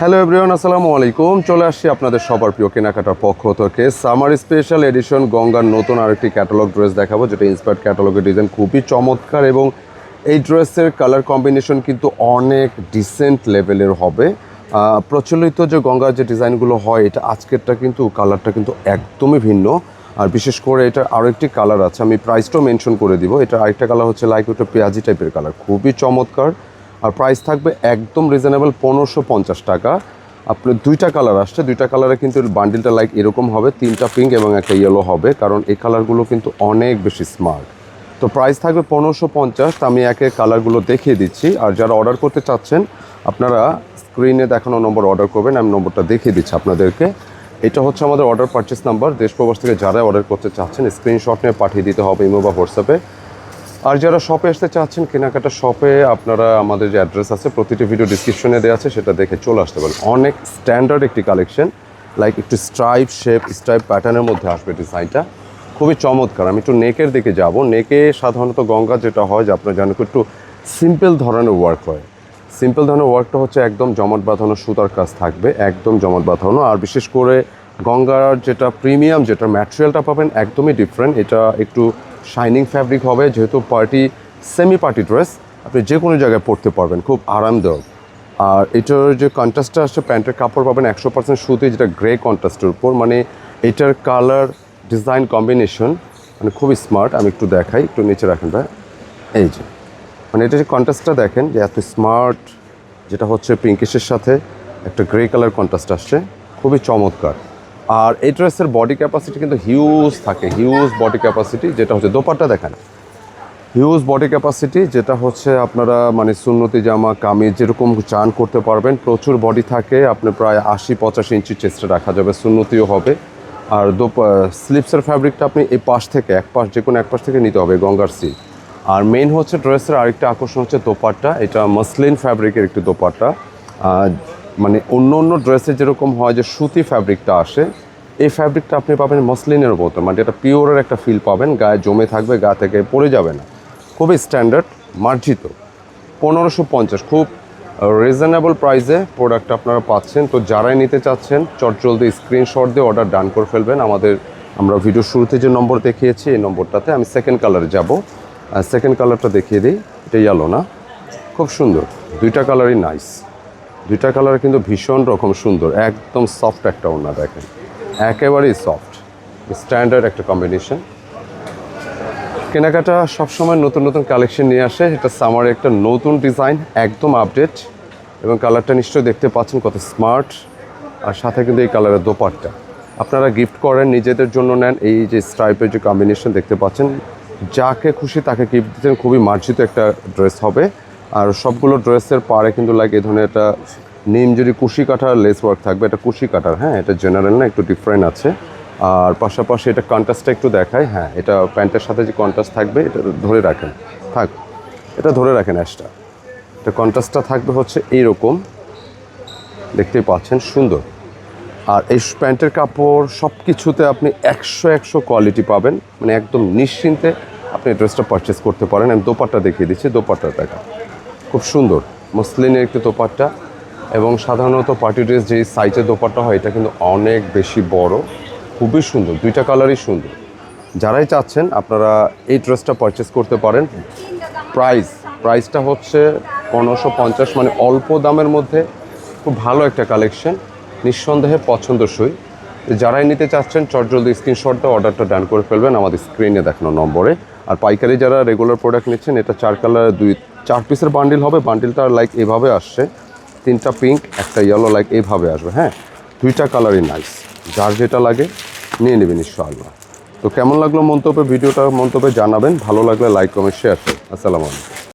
Hello everyone আসসালামু আলাইকুম। চলে আসছি আপনাদের সবার প্রিয় কেনাকাটার পক্ষ থেকে। সামার স্পেশাল এডিশন গঙ্গার নতুন আরেকটি ক্যাটালগ ড্রেস দেখাবো, যেটা ইন্সপায়ার্ড ক্যাটালগের ডিজাইন খুবই চমৎকার এবং এই ড্রেসের কালার কম্বিনেশন কিন্তু অনেক ডিসেন্ট লেভেলের হবে। প্রচলিত যে গঙ্গার যে ডিজাইনগুলো হয়, এটা আজকেরটা কিন্তু কালারটা কিন্তু একদমই ভিন্ন। আর বিশেষ করে এটা আরও একটি কালার আছে, আমি প্রাইসটাও মেনশন করে দিব। এটা আরেকটা কালার হচ্ছে লাইক ওটা পেঁয়াজি টাইপের কালার খুবই চমৎকার। আর প্রাইস থাকবে একদম রিজনেবল পনেরোশো পঞ্চাশ টাকা। আপনার দুইটা কালার আসছে, দুইটা কালারে কিন্তু বান্ডিলটা লাইক এরকম হবে, তিনটা পিঙ্ক এবং একটা ইয়েলো হবে, কারণ এই কালারগুলো কিন্তু অনেক বেশি স্মার্ট তো প্রাইস থাকবে পনেরোশো পঞ্চাশ আমি একে কালারগুলো দেখিয়ে দিচ্ছি। আর যারা অর্ডার করতে চাচ্ছেন, আপনারা স্ক্রিনে দেখানো নম্বর অর্ডার করবেন, আমি নম্বরটা দেখিয়ে দিচ্ছি আপনাদেরকে। এটা হচ্ছে আমাদের অর্ডার পারচেস নাম্বার দেশ প্রবাস থেকে যারা অর্ডার করতে চাচ্ছেন স্ক্রিনশট নিয়ে পাঠিয়ে দিতে হবে ইমো বা হোয়াটসঅ্যাপে আর যারা শপে আসতে চাচ্ছেন, কেনাকাটা শপে আপনারা আমাদের যে অ্যাড্রেস আছে, প্রতিটি ভিডিও ডিসক্রিপশনে দেওয়া আছে, সেটা দেখে চলে আসতে পারেন। অনেক স্ট্যান্ডার্ড একটি কালেকশন লাইক একটু স্ট্রাইপ শেপ স্ট্রাইপ প্যাটার্নের মধ্যে আসবে ডিজাইনটা খুবই চমৎকার। আমি একটু নেকের দিকে যাব। নেকে সাধারণত গঙ্গা যেটা হয়, যে আপনার জানেন একটু সিম্পল ধরনের ওয়ার্ক হয়। সিম্পল ধরনের ওয়ার্কটা হচ্ছে একদম জমট বাঁধানো সুতার কাজ থাকবে, একদম জমট বাঁধানো। আর বিশেষ করে গঙ্গার যেটা প্রিমিয়াম যেটা ম্যাটেরিয়ালটা পাবেন, একদমই ডিফারেন্ট এটা একটু শাইনিং ফ্যাব্রিক হবে, যেহেতু পার্টি সেমি পার্টি ড্রেস আপনি যে কোনো জায়গায় পরতে পারবেন, খুব আরামদায়ক। আর এটার যে কন্ট্রাস্টটা আসছে, প্যান্টের কাপড় পাবেন একশো পার্সেন্ট সুতি, যেটা গ্রে কন্ট্রাস্টের উপর মানে এটার কালার ডিজাইন কম্বিনেশন মানে খুবই স্মার্ট আমি একটু দেখাই, একটু নিচে রাখেন ভাই। এই যে মানে এটা যে কন্ট্রাস্টটা দেখেন, যে এত স্মার্ট যেটা হচ্ছে পিঙ্কিশের সাথে, একটা গ্রে কালার কন্ট্রাস্ট আসছে, খুবই চমৎকার। আর এই ড্রেসের বডি ক্যাপাসিটি কিন্তু হিউজ থাকে হিউজ বডি ক্যাপাসিটি যেটা হচ্ছে দোপাট্টা দেখেন। হিউজ বডি ক্যাপাসিটি যেটা হচ্ছে আপনারা মানে সুন্নতি জামা, কামিজ যেরকম চান করতে পারবেন, প্রচুর বডি থাকে, আপনি প্রায় আশি, পঁচাশি ইঞ্চি চেস্টে রাখা যাবে, সুন্নতিও হবে। আর দো স্লিপসের ফ্যাব্রিকটা আপনি এই পাশ থেকে, এক পাশ যে কোনো এক পাশ থেকে নিতে হবে, গঙ্গার সিল্ক আর মেইন হচ্ছে ড্রেসের আরেকটা আকর্ষণ হচ্ছে দোপাট্টা, এটা মসলিন ফ্যাব্রিকের একটি দোপাট্টা। মানে অন্য অন্য ড্রেসে যেরকম হয় যে সুতি ফ্যাব্রিকটা আসে, এই ফ্যাব্রিকটা আপনি পাবেন মসলিনের মতো। মানে এটা পিওরের একটা ফিল পাবেন, গায়ে জমে থাকবে, গা থেকে পড়ে যাবে না। খুবই স্ট্যান্ডার্ড মার্জিত। পনেরোশো পঞ্চাশ, খুব রিজনেবল প্রাইসে প্রোডাক্ট আপনারা পাচ্ছেন। তো যারাই নিতে চাচ্ছেন, চটজলদি স্ক্রিনশট দিয়ে অর্ডার ডান করে ফেলবেন। আমাদের, আমরা ভিডিও শুরুতে যে নম্বর দেখিয়েছি, এই নম্বরটাতে আমি সেকেন্ড কালারে যাব। সেকেন্ড কালারটা দেখিয়ে দিই। এটা ইয়েলো না। খুব সুন্দর। দুইটা কালারই নাইস দুইটা কালার কিন্তু ভীষণ রকম সুন্দর, একদম সফট একটা ওনা দেখেন। একেবারেই সফট স্ট্যান্ডার্ড একটা কম্বিনেশন কেনাকাটা সবসময় নতুন নতুন কালেকশন নিয়ে আসে এটা সামারে একটা নতুন ডিজাইন একদম আপডেট এবং কালারটা নিশ্চয়ই দেখতে পাচ্ছেন কত স্মার্ট আর সাথে কিন্তু এই কালারের দোপাট্টা। আপনারা গিফট করেন, নিজেদের জন্য নেন, এই যে স্ট্রাইপের যে কম্বিনেশন দেখতে পাচ্ছেন, যাকে খুশি তাকে গিফট দিতেন, খুবই মার্জিত একটা ড্রেস হবে। আর সবগুলো ড্রেসের পাড়ে কিন্তু লাইক এই ধরনের একটা নিম যদি কুশি কাটার লেস ওয়ার্ক থাকবে, এটা কুশি কাটার হ্যাঁ এটা জেনারেল না, একটু ডিফারেন্ট আছে। আর পাশাপাশি এটা কন্ট্রাস্টটা একটু দেখায় হ্যাঁ এটা প্যান্টের সাথে যে কন্ট্রাস্ট থাকবে, এটা ধরে রাখেন, থাক, এটা ধরে রাখেন অ্যাশটা এটা কন্ট্রাস্টটা থাকবে হচ্ছে এইরকম, দেখতেই পাচ্ছেন, সুন্দর। আর এই প্যান্টের কাপড় সব কিছুতে আপনি একশো একশো কোয়ালিটি পাবেন মানে একদম নিশ্চিন্তে আপনি ড্রেসটা পারচেস করতে পারেন। আমি দোপাট্টা দেখিয়ে দিচ্ছি দোপাট্টা দেখা খুব সুন্দর। মসলিনের একটি দোপাট্টা এবং সাধারণত পার্টি ড্রেস যেই সাইজের দোপাট্টা হয়, এটা কিন্তু অনেক বেশি বড়, খুবই সুন্দর, দুইটা কালারই সুন্দর। যারাই চাচ্ছেন, আপনারা এই ড্রেসটা পারচেস করতে পারেন। প্রাইস প্রাইসটা হচ্ছে পনেরোশো পঞ্চাশ মানে অল্প দামের মধ্যে খুব ভালো একটা কালেকশন নিঃসন্দেহে পছন্দসই। যারাই নিতে চাচ্ছেন, চটজলদি স্ক্রিনশট দিয়ে অর্ডারটা ডান করে ফেলবেন। আমাদের স্ক্রিনে দেখানো নম্বরে। আর পাইকারি যারা রেগুলার প্রোডাক্ট নিচ্ছেন, এটা চার কালার দুই, চার পিসের বান্ডিল হবে। বান্ডিলটা লাইক এভাবে আসছে। তিনটা পিঙ্ক একটা ইয়েলো লাইক এইভাবে আসবে হ্যাঁ? দুইটা কালারই নাইস যার যেটা লাগে, নিয়ে নেবেন ইনশাআল্লাহ। তো কেমন লাগল মন্তব্যে? ভিডিওটা মন্তব্যে জানাবেন। ভালো লাগলে লাইক কমেন্ট শেয়ার করুন। আসসালামু আলাইকুম।